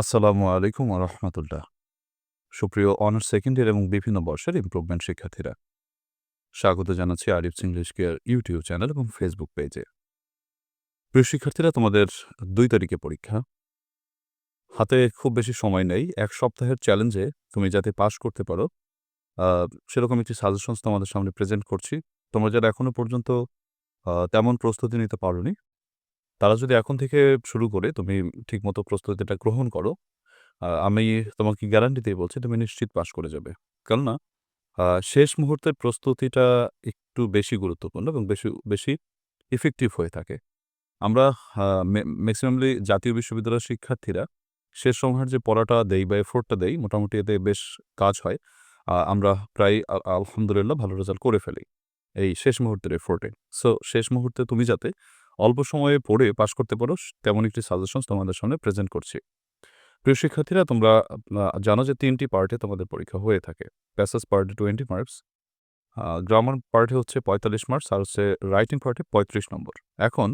আসসালামু আলাইকুম রহমতুল্লাহ। সুপ্রিয় অনার্স সেকেন্ড ইয়ার এবং বিভিন্ন বর্ষের ইমপ্রুভমেন্ট শিক্ষার্থীরা, স্বাগত জানাচ্ছি Arif's English care YouTube channel এবং ফেসবুক পেজে প্রিয় শিক্ষার্থীরা, তোমাদের দুই তারিখে পরীক্ষা। হাতে খুব বেশি সময় নেই, এক সপ্তাহের চ্যালেঞ্জে তুমি যাতে পাশ করতে পারো সেরকম একটি সাজেশনস তোমাদের সামনে প্রেজেন্ট করছি। তোমরা যারা এখনও পর্যন্ত তেমন প্রস্তুতি নিতে পারোনি তারা যদি এখন থেকে শুরু করে, তুমি ঠিকমতো প্রস্তুতিটা গ্রহণ করো আমি তোমাকে গ্যারান্টি দিয়ে বলছি তুমি নিশ্চিত পাশ করে যাবে। কেননা শেষ মুহূর্তের প্রস্তুতিটা একটু বেশি গুরুত্বপূর্ণ এবং বেশি বেশি ইফেক্টিভ হয়ে থাকে। আমরা ম্যাক্সিমামলি জাতীয় বিশ্ববিদ্যালয়ের শিক্ষার্থীরা শেষ সময়ের যে পড়াটা দেই বা এফোর্টটা দেই, মোটামুটি এতে বেশ কাজ হয়। আমরা প্রায় আলহামদুলিল্লাহ ভালো রেজাল্ট করে ফেলি এই শেষ মুহূর্তের এফোর্টে সো শেষ মুহূর্তে তুমি যাতে অল্প সময়ে পড়ে পাশ করতে পারো তেমন একটি সাজেশন তোমাদের সামনে প্রেজেন্ট করছি। প্রিয় শিক্ষার্থীরা, তোমরা জানো যে তিনটি পার্টে তোমাদের পরীক্ষা হয়ে থাকে। প্যাসেজ পার্টে টোয়েন্টি মার্কস গ্রামার পার্টে হচ্ছে পঁয়তাল্লিশ মার্কস আর হচ্ছে রাইটিং পার্টে পঁয়ত্রিশ নম্বর। এখন,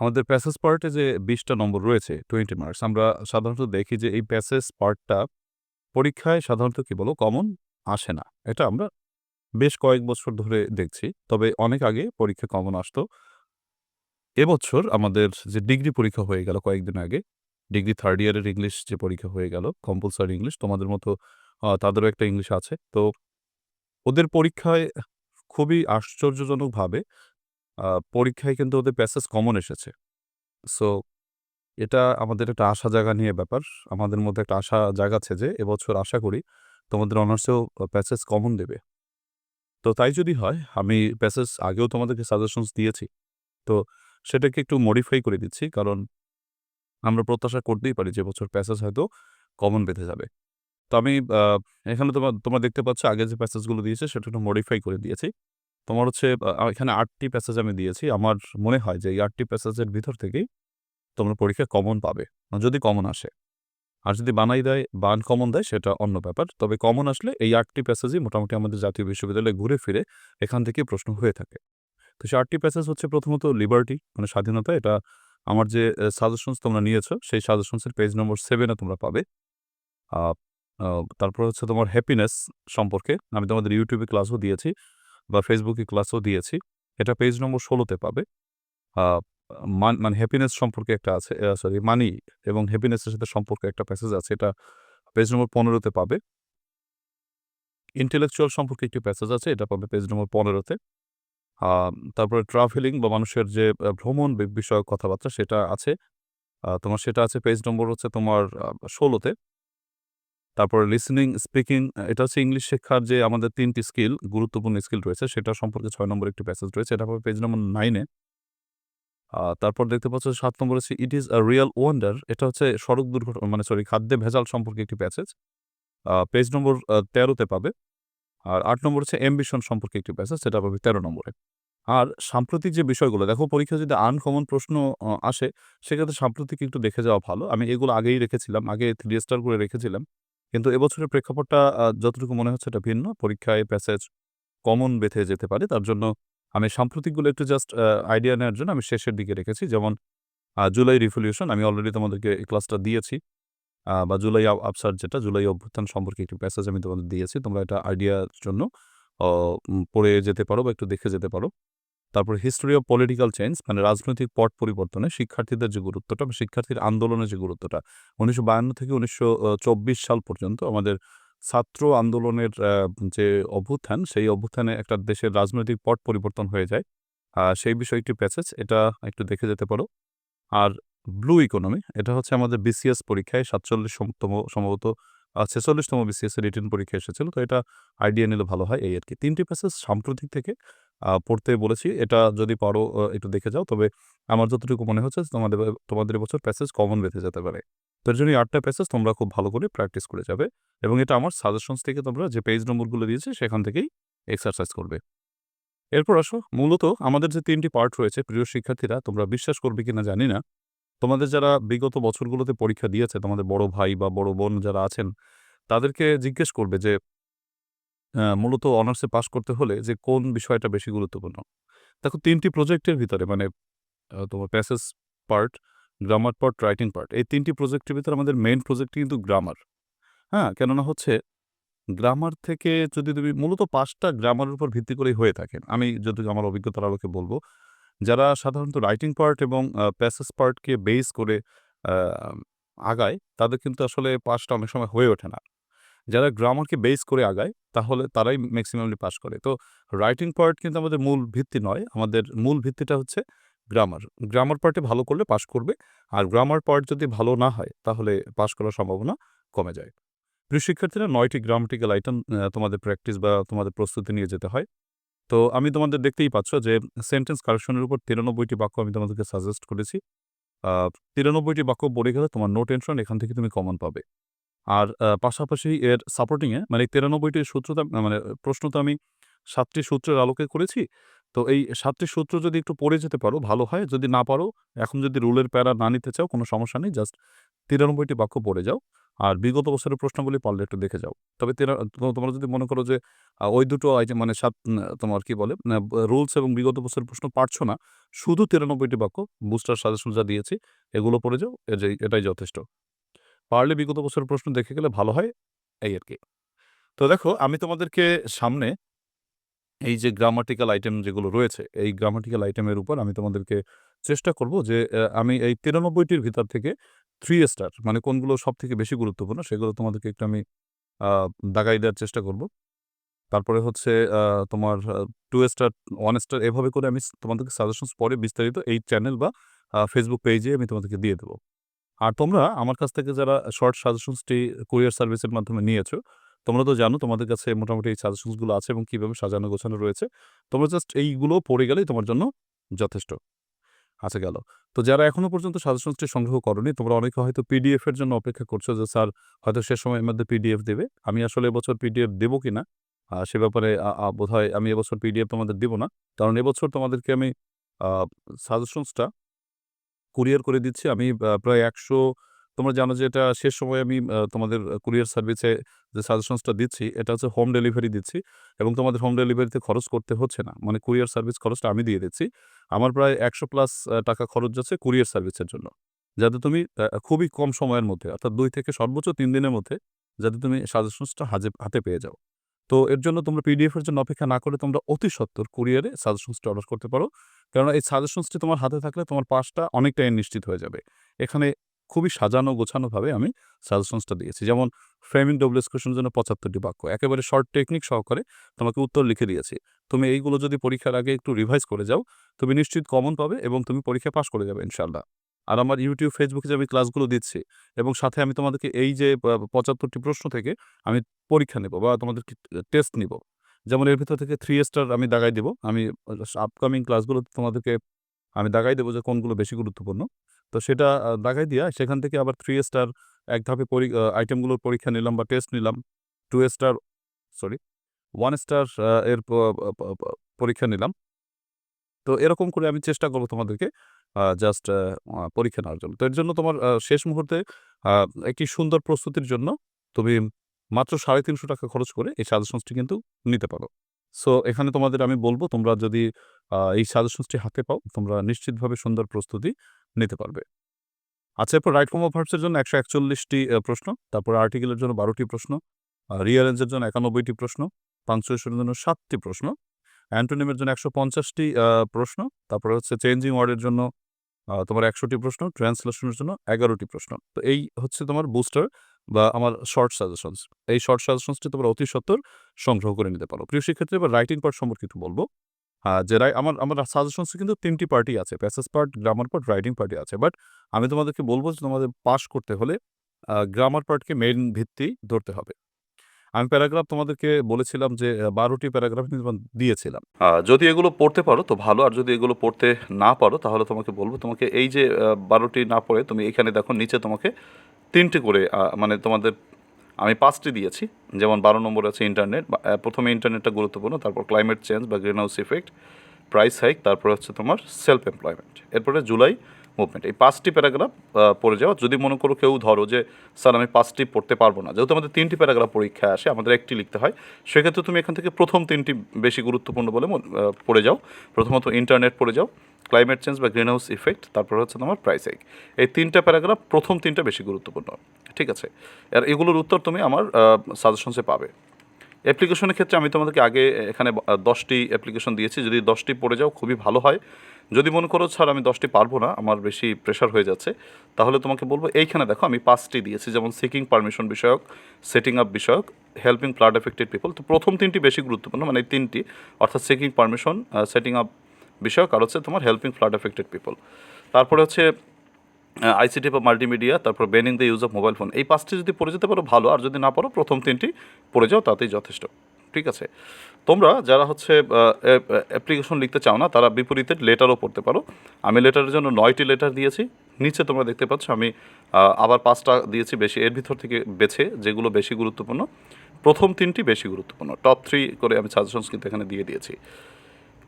আমাদের প্যাসেজ পার্টে যে বিশটা নম্বর রয়েছে টোয়েন্টি মার্কস আমরা সাধারণত দেখি যে এই প্যাসেজ পার্টটা পরীক্ষায় সাধারণত কি বলো কমন আসে না। এটা আমরা বেশ কয়েক বছর ধরে দেখছি, তবে অনেক আগে পরীক্ষা কমন আসতো। এবছর আমাদের যে ডিগ্রি পরীক্ষা হয়ে গেল কয়েকদিন আগে, ডিগ্রি থার্ড ইয়ারের ইংলিশ যে পরীক্ষা হয়ে গেল কম্পালসারি ইংলিশ তোমাদের মতো তাদেরও একটা ইংলিশ আছে। তো ওদের পরীক্ষায় খুবই আশ্চর্যজনকভাবে পরীক্ষায় কিন্তু ওদের প্যাসেজ কমন এসেছে। সো এটা আমাদের একটা আশা জায়গা নিয়ে ব্যাপার। আমাদের মধ্যে একটা আশা জাগাচ্ছে যে এবছর আশা করি তোমাদের অনার্সেও প্যাসেজ কমন দেবে। তো তাই যদি হয়, আমি প্যাসেজ আগেও তোমাদেরকে সাজেশনস দিয়েছি। তো সেটাকে একটু মডিফাই করে দিচ্ছি, কারণ আমরা প্রত্যাশা করতেই পারি যে বছর প্যাসেজ হয়তো কমন বেঁধে যাবে। তো আমি এখানে তোমার, তোমরা দেখতে পাচ্ছ আগে যে প্যাসেজগুলো দিয়েছে সেটা একটু মডিফাই করে দিয়েছি। তোমার হচ্ছে এখানে আটটি প্যাসেজ আমি দিয়েছি। আমার মনে হয় যে এই আটটি প্যাসেজের ভিতর থেকেই তোমরা পরীক্ষা কমন পাবে। যদি কমন আসে। আর যদি বানাই দেয়, বান কমন দেয়, সেটা অন্য ব্যাপার। তবে কমন আসলে এই আটটি প্যাসেজই মোটামুটি আমাদের জাতীয় বিশ্ববিদ্যালয়ে ঘুরে ফিরে এখান থেকে প্রশ্ন হয়ে থাকে। তো আটটি প্যাসেজ হচ্ছে প্রথমত লিবার্টি মানে স্বাধীনতা, এটা আমার যে সাজেশনস তোমরা নিয়েছো, সেই সাজেশনসের পেজ নম্বর সেভেনে তোমরা পাবে। তারপর হচ্ছে তোমার হ্যাপিনেস সম্পর্কে, আমি তোমাদের ইউটিউবে ক্লাসও দিয়েছি বা ফেসবুকে ক্লাসও দিয়েছি, এটা পেজ নম্বর ষোলোতে পাবে। মান- মানে হ্যাপিনেস সম্পর্কে একটা আছে সরি মানি এবং হ্যাপিনেসের সাথে সম্পর্কে একটা প্যাসেজ আছে, এটা পেজ নম্বর পনেরোতে পাবে। ইন্টেলেকচুয়াল সম্পর্কে একটি প্যাসেজ আছে, এটা পাবে পেজ নম্বর পনেরোতে তারপরে ট্রাভেলিং বা মানুষের যে ভ্রমণ বিষয়ক কথাবার্তা সেটা আছে। তোমার সেটা আছে পেজ নম্বর হচ্ছে তোমার ষোলোতে তারপরে লিসনিং স্পিকিং এটা হচ্ছে ইংলিশ শেখার যে, আমাদের তিনটি স্কিল গুরুত্বপূর্ণ স্কিল রয়েছে। সেটা সম্পর্কে ছয় নম্বর একটি প্যাসেজ রয়েছে। এটা পেজ নম্বর নাইনে তারপর দেখতে পাচ্ছ সাত নম্বর হচ্ছে it is a real wonder এটা হচ্ছে সড়ক দুর্ঘটনা মানে সরি খাদ্যে ভেজাল সম্পর্কে একটি প্যাসেজ পেজ নম্বর তেরোতে পাবে। আর আট নম্বর হচ্ছে এমবিশন সম্পর্কে একটি প্যাসেজ সেটা পাবে তেরো নম্বরে। আর সাম্প্রতিক যে বিষয়গুলো, দেখো পরীক্ষা যদি আনকমন প্রশ্ন আসে, সেক্ষেত্রে সাম্প্রতিক একটু দেখে যাওয়া ভালো। আমি এগুলো আগেই রেখেছিলাম, আগে থ্রি স্টার করে রেখেছিলাম। কিন্তু এবছরের প্রেক্ষাপটটা যতটুকু মনে হচ্ছে এটা ভিন্ন। পরীক্ষায় প্যাসেজ কমন বেঁধে যেতে পারে। তার জন্য আমি সাম্প্রতিকগুলো একটু জাস্ট আইডিয়া নেওয়ার জন্য আমি শেষের দিকে রেখেছি। যেমন জুলাই রিভলিউশন আমি অলরেডি তোমাদেরকে ক্লাসটা দিয়েছি। বা জুলাই আপসার যেটা, জুলাই অভ্যুত্থান সম্পর্কে একটি প্যাসেজ আমি তোমাদের দিয়েছি। তোমরা এটা আইডিয়ার জন্য পড়ে যেতে পারো বা একটু দেখে যেতে পারো। তারপর হিস্টোরি অফ পলিটিক্যাল চেঞ্জ মানে রাজনৈতিক পট পরিবর্তনে শিক্ষার্থীদের যে গুরুত্বটা, বা শিক্ষার্থীর আন্দোলনের যে গুরুত্বটা। উনিশশো বায়ান্ন থেকে উনিশশো চব্বিশ সাল পর্যন্ত আমাদের ছাত্র আন্দোলনের যে অভ্যুত্থান, সেই অভ্যুত্থানে একটা দেশের রাজনৈতিক পট পরিবর্তন হয়ে যায়। সেই বিষয়ে একটি প্যাসেজ, এটা একটু দেখে যেতে পারো। আর ব্লু ইকোনমি এটা হচ্ছে আমাদের বিসিএস পরীক্ষায় সাতচল্লিশ তম সম্ভবত ছেচল্লিশতম বিসিএস রিটেন পরীক্ষা এসেছিল। তো এটা আইডিয়া নিলে ভালো হয় এই আর কি। তিনটি প্যাসেজ সাম্প্রতিক থেকে। পড়তে বলেছি। এটা যদি পারো একটু দেখে যাও। তবে আমার যতটুকু মনে হচ্ছে তোমাদের তোমাদের বছর প্যাসেজ কমন বেঁধে যেতে পারে। তো এর জন্য আটটা প্যাসেজ তোমরা খুব ভালো করে প্র্যাকটিস করে যাবে। এবং এটা আমার সাজেশনস থেকে তোমরা যে পেজ নম্বরগুলো দিয়েছে, সেখান থেকেই এক্সারসাইজ করবে। এরপর আসো। মূলত আমাদের যে তিনটি পার্ট রয়েছে, প্রিয় শিক্ষার্থীরা, তোমরা বিশ্বাস করবে কিনা জানি না। তোমাদের যারা বিগত বছরগুলোতে পরীক্ষা দিয়েছে, তোমাদের বড় ভাই বা বড় বোন যারা আছেন, তাদেরকে জিজ্ঞেস করবে যে মূলত অনার্সে পাশ করতে হলে যে কোন বিষয়টা বেশি গুরুত্বপূর্ণ? দেখো তিনটি প্রজেক্টের ভিতরে মানে তোমার passage part grammar part writing part এই তিনটি প্রজেক্টের ভিতরে আমাদের মেন প্রজেক্ট কিন্তু গ্রামার হ্যাঁ? কেননা হচ্ছে গ্রামার থেকে যদি তুমি মূলত পাঁচটা গ্রামারের উপর ভিত্তি করেই হয়ে থাকে, আমি যদি আমার অভিজ্ঞতার আলোকে বলব, যারা সাধারণত রাইটিং পার্ট এবং প্যাসেজ পার্টকে বেস করে আগায়, তাদের কিন্তু আসলে পাসটা অনেক সময় হয়ে ওঠে না। যারা গ্রামারকে বেস করে আগায়, তাহলে তারাই ম্যাক্সিমামলি পাস করে। তো রাইটিং পার্ট কিন্তু আমাদের মূল ভিত্তি নয়, আমাদের মূল ভিত্তিটা হচ্ছে গ্রামার গ্রামার পার্টে ভালো করলে পাস করবে, আর গ্রামার পার্ট যদি ভালো না হয়, তাহলে পাস করার সম্ভাবনা কমে যায়। প্রিয় শিক্ষার্থীরা, নয়টি গ্রামাটিক্যাল আইটেম তোমাদের প্র্যাকটিস বা তোমাদের প্রস্তুতি নিয়ে যেতে হয়। তো আমি তোমাদের দেখতেই পাচ্ছ যে সেন্টেন্স কারেকশনের উপর তিরানব্বইটি বাক্য আমি তোমাদেরকে সাজেস্ট করেছি। তিরানব্বইটি বাক্য পড়ে গেলে তোমার নো টেনশন এখান থেকে তুমি কমন পাবে। আর পাশাপাশি এর সাপোর্টিংয়ে মানে তিরানব্বইটি সূত্র মানে প্রশ্ন তো আমি সাতটি সূত্রের আলোকে করেছি। তো এই সাতটি সূত্র যদি একটু পড়ে যেতে পারো, ভালো হয়। যদি না পারো, এখন যদি রুলের প্যারা না নিতে চাও, কোনো সমস্যা নেই। জাস্ট তিরানব্বইটি বাক্য পড়ে যাও। আর বিগত বছরের প্রশ্নগুলি পারলে একটু দেখে যাও। তবে তোমরা যদি মনে করো যে ওই দুটো আইটেম মানে সাত তোমার কি বলে রুলস এবং বিগত বছরের প্রশ্ন পারছ না, শুধু তিরানব্বইটি বাক্য বুস্টার সাজেশন যা দিয়েছি, এগুলো পড়ে যাও। এটাই যথেষ্ট। পারলে বিগত বছরের প্রশ্ন দেখে গেলে ভালো হয়, এই আর কি তো দেখো, আমি তোমাদেরকে সামনে এই যে গ্রামাটিক্যাল আইটেম যেগুলো রয়েছে, এই গ্রামাটিক্যাল আইটেমের উপর আমি তোমাদেরকে চেষ্টা করব যে আমি এই তিরানব্বইটির ভিতর থেকে থ্রি স্টার মানে কোনগুলো সব থেকে বেশি গুরুত্বপূর্ণ সেগুলো তোমাদেরকে একটু আমি দাগাই দেওয়ার চেষ্টা করব। তারপরে হচ্ছে তোমার টু স্টার ওয়ান স্টার এভাবে করে আমি তোমাদেরকে সাজেশনস পরে বিস্তারিত এই চ্যানেল বা ফেসবুক পেজে আমি তোমাদেরকে দিয়ে দেবো। আর তোমরা আমার কাছ থেকে যারা শর্ট সাজেশনসটি কুরিয়ার সার্ভিসের মাধ্যমে নিয়েছো তোমরা তো জানো তোমাদের কাছে মোটামুটি এই সাজেশনসগুলো আছে এবং কীভাবে সাজানো গোছানো রয়েছে। তোমরা জাস্ট এইগুলো পড়ে গেলেই তোমার জন্য যথেষ্ট। আচ্ছা গেল। তো যারা এখনও পর্যন্ত সাজেশনসটি সংগ্রহ করনি তোমরা অনেকে হয়তো পিডিএফ এর জন্য অপেক্ষা করছ যে স্যার হয়তো শেষ সময়ের মধ্যে পিডিএফ দেবে। আমি আসলে এবছর পিডিএফ দেবো কিনা? আহ, সে ব্যাপারে বোধ হয় আমি এবছর পিডিএফ তোমাদের দেবো না। কারণ এবছর তোমাদেরকে আমি সাজেশনসটা কুরিয়ার করে দিচ্ছি। আমি প্রায় একশো, তোমরা জানো যে এটা শেষ সময় আমি তোমাদের কুরিয়ার সার্ভিসে যে সাজেশনসটা দিচ্ছি, এটা হচ্ছে হোম ডেলিভারি দিচ্ছি এবং তোমাদের হোম ডেলিভারিতে খরচ করতে হচ্ছে না। মানে কুরিয়ার সার্ভিস খরচটা আমি দিয়ে দিচ্ছি। আমার প্রায় একশো প্লাস টাকা খরচ যাচ্ছে কুরিয়ার সার্ভিসের জন্য। যাতে তুমি খুবই কম সময়ের মধ্যে, অর্থাৎ দুই থেকে সর্বোচ্চ তিন দিনের মধ্যে, যাতে তুমি সাজেশনসটা হাজে, হাতে পেয়ে যাও। তো এর জন্য তোমরা পিডিএফ এর জন্য অপেক্ষা না করে তোমরা অতি সত্তর কুরিয়ারে সাজেশনসটা অর্ডার করতে পারো। কেননা এই সাজেশনসটি তোমার হাতে থাকলে তোমার পাশটা অনেকটাই নিশ্চিত হয়ে যাবে। এখানে খুবই সাজানো গোছানোভাবে আমি সাজেশনসটা দিয়েছি। যেমন ফ্রেমিং ডব্লিউএস কোয়েশনের জন্য পঁচাত্তরটি বাক্য। একেবারে শর্ট টেকনিক সহকারে তোমাকে উত্তর লিখে দিয়েছি। তুমি এইগুলো যদি পরীক্ষার আগে একটু রিভাইজ করে যাও, তুমি নিশ্চিত কমন পাবে এবং তুমি পরীক্ষা পাশ করে যাবে ইনশাল্লাহ আর আমার ইউটিউব ফেসবুকে যে আমি ক্লাসগুলো দিচ্ছি এবং সাথে আমি তোমাদেরকে এই যে পঁচাত্তরটি প্রশ্ন থেকে আমি পরীক্ষা নেব বা তোমাদের টেস্ট নিব। যেমন এর ভিতর থেকে থ্রি স্টার আমি দাগাই দেবো। আমি আপকামিং ক্লাসগুলো তোমাদেরকে আমি দাগাই দেবো যে কোনগুলো বেশি গুরুত্বপূর্ণ। তো সেটা দাগাই দিয়া সেখান থেকে আবার থ্রি স্টার এক ধাপে আইটেমগুলোর পরীক্ষা নিলাম বা টেস্ট নিলাম। Two star sorry one star এর পরীক্ষা নিলাম। তো এরকম করে আমি চেষ্টা করব তোমাদেরকে জাস্ট পরীক্ষা নেওয়ার জন্য। তো এর জন্য তোমার শেষ মুহূর্তে একটি সুন্দর প্রস্তুতির জন্য তুমি মাত্র সাড়ে তিনশো টাকা খরচ করে এই সাজেশনসটি কিন্তু নিতে পারো। সো এখানে তোমাদের আমি বলব, তোমরা যদি এই সাজেশনসটি হাতে পাও, তোমরা নিশ্চিতভাবে সুন্দর প্রস্তুতি নিতে পারবে। আচ্ছা এরপর রাইট ফর্ম অফ ভার্বসের জন্য একশো একচল্লিশটি প্রশ্ন, তারপর আর্টিকেলের জন্য বারোটি প্রশ্ন রিয়ারেঞ্জের জন্য একানব্বইটি প্রশ্ন পাংচুয়েশনের জন্য সাতটি প্রশ্ন অ্যান্টোনিমের জন্য একশো পঞ্চাশটি প্রশ্ন। তারপরে হচ্ছে চেঞ্জিং ওয়ার্ডের জন্য তোমার একশোটি প্রশ্ন, ট্রান্সলেশনের জন্য এগারোটি প্রশ্ন। তো এই হচ্ছে তোমার বুস্টার বা আমার শর্ট সাজেশনস। এই শর্ট সাজেশনসটি তোমরা অতি সত্তর সংগ্রহ করে নিতে পারো। প্রিয় শিক্ষার্থী, এবার রাইটিং পার্ট সম্পর্কে একটু বলব। যে রাই, আমার আমার সাজেশনসে কিন্তু তিনটি পার্টি আছে, passage part, grammar part, writing party আছে। বাট আমি তোমাদেরকে বলব যে তোমাদের পাস করতে হলে গ্রামার পার্টকে মেইন ভিত্তি ধরতে হবে। আমি প্যারাগ্রাফ তোমাদেরকে বলেছিলাম যে বারোটি প্যারাগ্রাফ দিয়েছিলাম। যদি এগুলো পড়তে পারো তো ভালো, আর যদি এগুলো পড়তে না পারো তাহলে তোমাকে বলব, তোমাকে এই যে বারোটি না পড়ে তুমি এখানে দেখো, নিচে তোমাকে তিনটে করে মানে তোমাদের আমি পাঁচটি দিয়েছি। যেমন বারো নম্বর আছে ইন্টারনেট প্রথমে ইন্টারনেটটা গুরুত্বপূর্ণ, তারপর ক্লাইমেট চেঞ্জ বা green house effect, price hike, তারপর হচ্ছে তোমার সেলফ এমপ্লয়মেন্ট। এরপরে জুলাই মুভমেন্ট এই পাঁচটি প্যারাগ্রাফ পড়ে যাও। যদি মনে করো কেউ ধরো যে, স্যার, আমি পাঁচটি পড়তে পারব না। যেহেতু আমাদের তিনটি প্যারাগ্রাফ পরীক্ষা আসে, আমাদের একটি লিখতে হয়। সেক্ষেত্রে তুমি এখান থেকে প্রথম তিনটি বেশি গুরুত্বপূর্ণ বলে পড়ে যাও। প্রথমত ইন্টারনেট পড়ে যাও ক্লাইমেট চেঞ্জ বা গ্রিন হাউস ইফেক্ট তারপর হচ্ছে তোমার প্রাইস এই তিনটা প্যারাগ্রাফ প্রথম তিনটা বেশি গুরুত্বপূর্ণ। ঠিক আছে? আর এগুলোর উত্তর তুমি আমার সাজেশনসে পাবে। অ্যাপ্লিকেশনের ক্ষেত্রে আমি তোমাদেরকে আগে এখানে দশটি অ্যাপ্লিকেশন দিয়েছি। যদি দশটি পড়ে যাও, খুবই ভালো হয়। যদি মনে করো, স্যার, আমি দশটি পারব না, আমার বেশি প্রেশার হয়ে যাচ্ছে, তাহলে তোমাকে বলব, এইখানে দেখো, আমি পাঁচটি দিয়েছি, যেমন সিকিং পারমিশন বিষয়ক সেটিং আপ বিষয়ক হেল্পিং ফ্লাড এফেক্টেড পিপল তো প্রথম তিনটি বেশি গুরুত্বপূর্ণ মানে তিনটি, অর্থাৎ সিকিং পারমিশন সেটিং আপ বিষয়ক, আর হচ্ছে তোমার হেল্পিং ফ্লাড এফেক্টেড পিপল তারপরে হচ্ছে আইসিটি বা মাল্টিমিডিয়া তারপর banning the use of mobile phone এই পাঁচটি যদি পড়ে যেতে পারো, ভালো, আর যদি না পারো প্রথম তিনটি পড়ে যাও, তাতেই যথেষ্ট। ঠিক আছে। তোমরা যারা হচ্ছে অ্যাপ্লিকেশন লিখতে চাও না, তারা বিপরীতে লেটারও পড়তে পারো। আমি লেটারের জন্য নয়টি লেটার দিয়েছি। নিচে তোমরা দেখতে পাচ্ছ, আমি আবার পাঁচটা দিয়েছি বেশি। এর ভিতর থেকে বেছে যেগুলো বেশি গুরুত্বপূর্ণ। প্রথম তিনটি বেশি গুরুত্বপূর্ণ। টপ থ্রি করে আমি সাজেশনস কিন্তু এখানে দিয়ে দিয়েছি।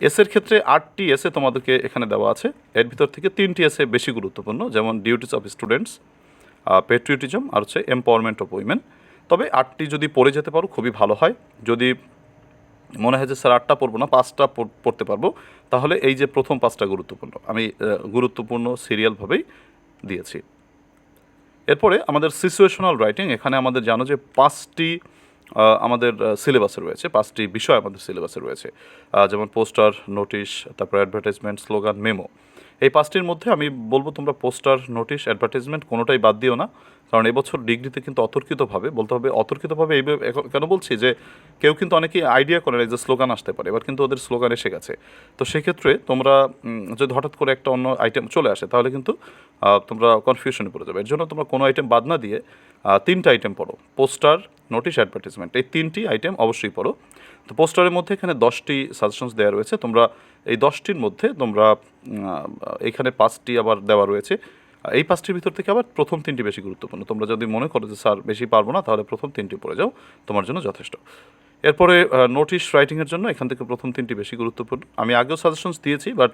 এসের ক্ষেত্রে আটটি এসে তোমাদেরকে এখানে দেওয়া আছে। এর ভিতর থেকে তিনটি এসে বেশি গুরুত্বপূর্ণ, যেমন ডিউটিস অফ স্টুডেন্টস পেট্রিয়টিজম আর হচ্ছে এম্পাওয়ারমেন্ট অফ উইমেন তবে আটটি যদি পড়ে যেতে পারো, খুবই ভালো হয়। যদি মনে হয় যে, স্যার, আটটা পড়ব না, পাঁচটা পড়- পড়তে পারব, তাহলে এই যে প্রথম পাঁচটা গুরুত্বপূর্ণ, আমি গুরুত্বপূর্ণ সিরিয়ালভাবেই দিয়েছি। এরপরে আমাদের সিচুয়েশনাল রাইটিং এখানে আমাদের জানো যে, পাঁচটি আমাদের সিলেবাসে রয়েছে, পাঁচটি বিষয় আমাদের সিলেবাসে রয়েছে। যেমন পোস্টার, নোটিশ, তারপর অ্যাডভার্টাইজমেন্ট স্লোগান মেমো এই পাঁচটির মধ্যে আমি বলব তোমরা পোস্টার, নোটিশ অ্যাডভার্টাইজমেন্ট কোনোটাই বাদ দিও না। কারণ এবছর ডিগ্রিতে কিন্তু অতর্কিতভাবে, বলতে হবে অতর্কিতভাবে এই কেন বলছি যে কেউ কিন্তু অনেকেই আইডিয়া করে না যে স্লোগান আসতে পারে, এবার কিন্তু ওদের স্লোগান এসে গেছে। তো সেক্ষেত্রে তোমরা যদি হঠাৎ করে একটা অন্য আইটেম চলে আসে, তাহলে কিন্তু তোমরা কনফিউশনে পড়ে যাবে। এর জন্য তোমরা কোনো আইটেম বাদ না দিয়ে তিনটা আইটেম পড়ো। পোস্টার নোটিশ অ্যাডভার্টাইজমেন্ট এই তিনটি আইটেম অবশ্যই পড়ো। তো পোস্টারের মধ্যে এখানে দশটি সাজেশনস দেওয়া রয়েছে। তোমরা এই দশটির মধ্যে তোমরা এখানে পাঁচটি আবার দেওয়া রয়েছে। এই পাঁচটির ভিতর থেকে আবার প্রথম তিনটি বেশি গুরুত্বপূর্ণ। তোমরা যদি মনে করো যে, স্যার, বেশি পারব না, তাহলে প্রথম তিনটি পড়ে যাও, তোমার জন্য যথেষ্ট। এরপরে নোটিশ রাইটিংয়ের জন্য এখান থেকে প্রথম তিনটি বেশি গুরুত্বপূর্ণ। আমি আগেও সাজেশনস দিয়েছি বাট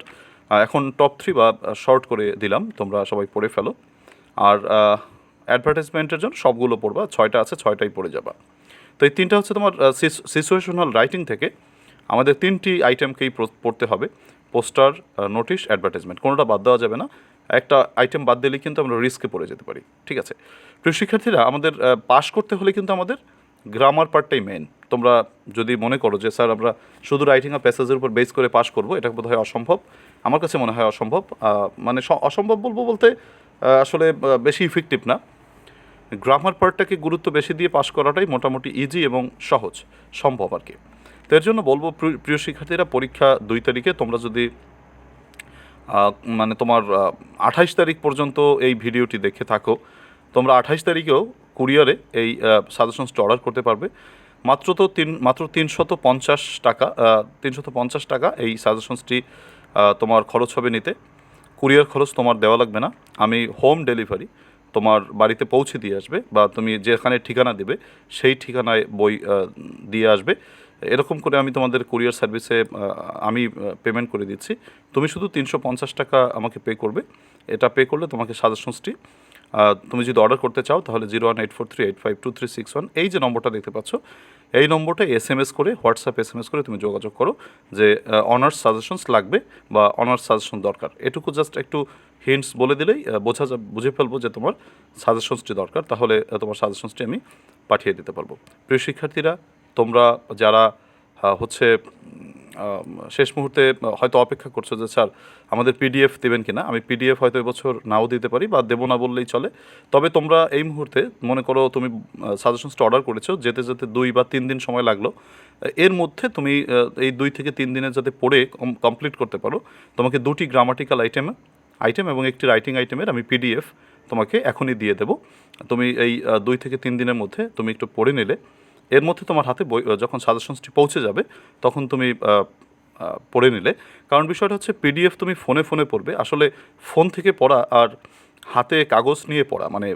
এখন টপ থ্রি বা শর্ট করে দিলাম, তোমরা সবাই পড়ে ফেলো। আর অ্যাডভার্টাইজমেন্টের জন্য সবগুলো পড়বা, ছয়টা আছে, ছয়টাই পড়ে যাবা। তো এই তিনটা হচ্ছে তোমার সিচুয়েশনাল রাইটিং থেকে আমাদের তিনটি আইটেমকেই পড়তে হবে পোস্টার নোটিশ অ্যাডভার্টাইজমেন্ট কোনোটা বাদ দেওয়া যাবে না। একটা আইটেম বাদ দিলে কিন্তু আমরা রিস্কে পড়ে যেতে পারি, ঠিক আছে? প্রিয় শিক্ষার্থীরা, আমাদের পাস করতে হলে কিন্তু আমাদের গ্রামার পার্টটাই মেন তোমরা যদি মনে করো যে, স্যার, আমরা শুধু রাইটিং আর প্যাসেজের উপর বেস করে পাস করব, এটা বোধ হয় অসম্ভব। আমার কাছে মনে হয় অসম্ভব। মানে অসম্ভব বলব বলতে আসলে বেশি ইফেক্টিভ না। গ্রামার পার্টটাকে গুরুত্ব বেশি দিয়ে পাশ করাটাই মোটামুটি ইজি এবং সহজ, সম্ভব আর কি। তো এর জন্য বলব প্রিয়- শিক্ষার্থীরা, পরীক্ষা দুই তারিখে তোমরা যদি মানে তোমার আঠাইশ তারিখ পর্যন্ত এই ভিডিওটি দেখে থাকো। তোমরা আঠাইশ তারিখেও কুরিয়ারে এই সাজেশনসটা অর্ডার করতে পারবে। মাত্র তো তিন, মাত্র তিনশত পঞ্চাশ টাকা তিনশত পঞ্চাশ টাকা এই সাজেশনসটি তোমার খরচ হবে নিতে। কুরিয়ার খরচ তোমার দেওয়া লাগবে না। আমি হোম ডেলিভারি তোমার বাড়িতে পৌঁছে দিয়ে আসবে বা তুমি যেখানে ঠিকানা দেবে, সেই ঠিকানায় বই দিয়ে আসবে। এরকম করে আমি তোমাদের কুরিয়ার সার্ভিসে আমি পেমেন্ট করে দিচ্ছি। তুমি শুধু তিনশো পঞ্চাশ টাকা আমাকে পে করবে। এটা পে করলে তোমাকে সাজেশনসটি তুমি যদি অর্ডার করতে চাও তাহলে zero one eight four three eight five two three six one এই যে নম্বরটা দেখতে পাচ্ছ, এই নম্বরটা এস এম এস করে হোয়াটসঅ্যাপ এস এম এস করে তুমি যোগাযোগ করো যে অনার্স সাজেশনস লাগবে বা অনার্স সাজেশন দরকার। এটুকু জাস্ট একটু হিন্টস বলে দিলেই বোঝা যা বুঝে ফেলব যে তোমার সাজেশনসটি দরকার। তাহলে তোমার সাজেশনসটি আমি পাঠিয়ে দিতে পারব। প্রিয় শিক্ষার্থীরা তোমরা যারা হচ্ছে শেষ মুহূর্তে হয়তো অপেক্ষা করছ যে, স্যার, আমাদের পিডিএফ দেবেন কিনা? আমি পিডিএফ হয়তো এবছর নাও দিতে পারি বা দেবো না বললেই চলে। তবে তোমরা এই মুহূর্তে মনে করো তুমি সাজেশনসটা অর্ডার করেছ, যেতে যেতে দুই বা তিন দিন সময় লাগল। এর মধ্যে তুমি এই দুই থেকে তিন দিনে যাতে পড়ে কমপ্লিট করতে পারো, তোমাকে দুটি গ্রামাটিক্যাল আইটেম আইটেম এবং একটি রাইটিং আইটেমের আমি পিডিএফ তোমাকে এখনই দিয়ে দেবো। তুমি এই দুই থেকে তিন দিনের মধ্যে তুমি একটু পড়ে নিলে এর মধ্যে তোমার হাতে বই যখন সাজেশনসটি পৌঁছে যাবে, তখন তুমি পড়ে নিলে। কারণ বিষয়টা হচ্ছে পিডিএফ তুমি ফোনে ফোনে পড়বে। আসলে ফোন থেকে পড়া আর হাতে কাগজ নিয়ে পড়া মানে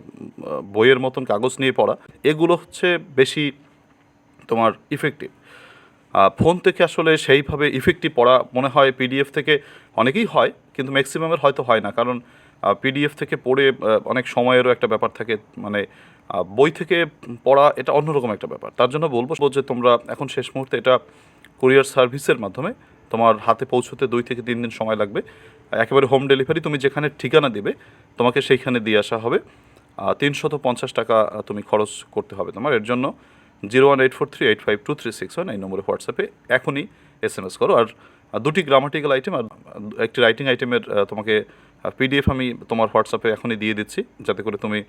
বইয়ের মতন কাগজ নিয়ে পড়া, এগুলো হচ্ছে বেশি তোমার ইফেক্টিভ ফোন থেকে আসলে সেইভাবে ইফেক্টিভ পড়া মনে হয় পিডিএফ থেকে অনেকেই হয়, কিন্তু ম্যাক্সিমামের হয়তো হয় না। কারণ পিডিএফ থেকে পড়ে অনেক সময়েরও একটা ব্যাপার থাকে মানে বই থেকে পড়া এটা অন্যরকম একটা ব্যাপার। তার জন্য বলব যে তোমরা এখন শেষ মুহূর্তে এটা কুরিয়ার সার্ভিসের মাধ্যমে তোমার হাতে পৌঁছতে দুই থেকে তিন দিন সময় লাগবে। একেবারে হোম ডেলিভারি তুমি যেখানে ঠিকানা দেবে, তোমাকে সেইখানে দিয়ে আসা হবে। তিনশত পঞ্চাশ টাকা তুমি খরচ করতে হবে তোমার। এর জন্য zero one eight four three eight five two three six one এই নম্বরে হোয়াটসঅ্যাপে এখনই এস এম এস করো। আর দুটি গ্রামাটিক্যাল আইটেম আর একটি রাইটিং আইটেমের তোমাকে পিডিএফ আমি তোমার হোয়াটসঅ্যাপে এখনই দিয়ে দিচ্ছি, যাতে করে তুমি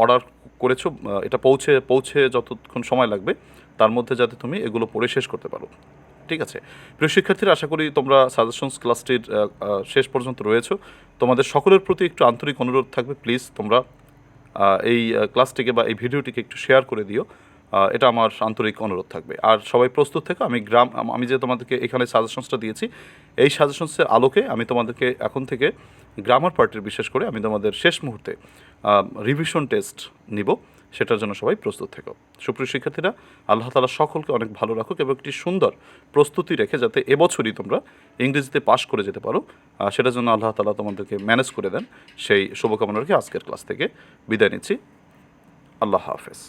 অর্ডার করেছ এটা পৌঁছে পৌঁছে যতক্ষণ সময় লাগবে, তার মধ্যে যাতে তুমি এগুলো পড়ে শেষ করতে পারো। ঠিক আছে? প্রিয় শিক্ষার্থীরা, আশা করি তোমরা সাজেশনস ক্লাসটির শেষ পর্যন্ত রয়েছো। তোমাদের সকলের প্রতি একটু আন্তরিক অনুরোধ থাকবে প্লিজ তোমরা এই ক্লাসটিকে বা এই ভিডিওটিকে একটু শেয়ার করে দিও। এটা আমার আন্তরিক অনুরোধ থাকবে। আর সবাই প্রস্তুত থেকে, আমি গ্রাম, আমি যে তোমাদেরকে এখানে সাজেশনসটা দিয়েছি, এই সাজেশনসের আলোকে আমি তোমাদেরকে এখন থেকে গ্রামার পার্টির বিশেষ করে আমি তোমাদের শেষ মুহূর্তে রিভিশন টেস্ট নিব, সেটার জন্য সবাই প্রস্তুত থেকো। সুপ্রিয় শিক্ষার্থীরা, আল্লাহ তালা সকলকে অনেক ভালো রাখুক এবং একটি সুন্দর প্রস্তুতি রেখে যাতে এবছরই তোমরা ইংরেজিতে পাশ করে যেতে পারো। সেটার জন্য আল্লাহ তালা তোমাদেরকে ম্যানেজ করে দেন। সেই শুভকামনা রেখে আজকের ক্লাস থেকে বিদায় নিচ্ছি। আল্লাহ হাফেজ।